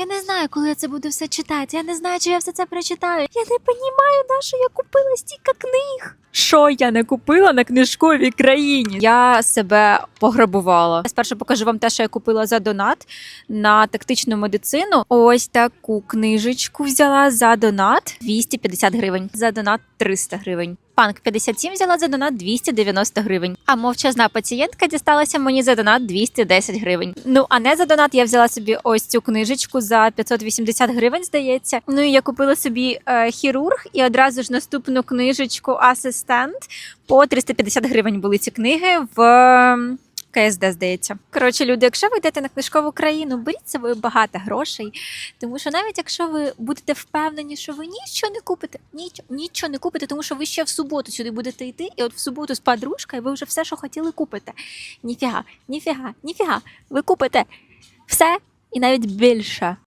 Я не знаю, коли я це буду все читати. Я не знаю, чи я все це прочитаю. Я не розумію, на що я купила стільки книг. Що я не купила на книжковій країні? Я себе пограбувала. Спершу покажу вам те, що я купила за донат на тактичну медицину. Ось таку книжечку взяла за донат 250 гривень. За донат 300 гривень. Панк 57 взяла за донат 290 гривень. А мовчазна пацієнтка дісталася мені за донат 210 гривень. Ну а не за донат я взяла собі ось цю книжечку за 580 гривень, здається. Ну і я купила собі е, хірург і одразу ж наступну книжечку Асистент по 350 гривень були ці книги в. КСД, здається. Коротше, люди, якщо ви йдете на книжкову країну, беріть з собою багато грошей, тому що навіть якщо ви будете впевнені, що ви нічого не купите, нічого, нічого не купите, тому що ви ще в суботу сюди будете йти, і от в суботу з подружкою ви вже все, що хотіли, купите. Ніфіга, ніфіга, ніфіга. Ви купите все і навіть більше.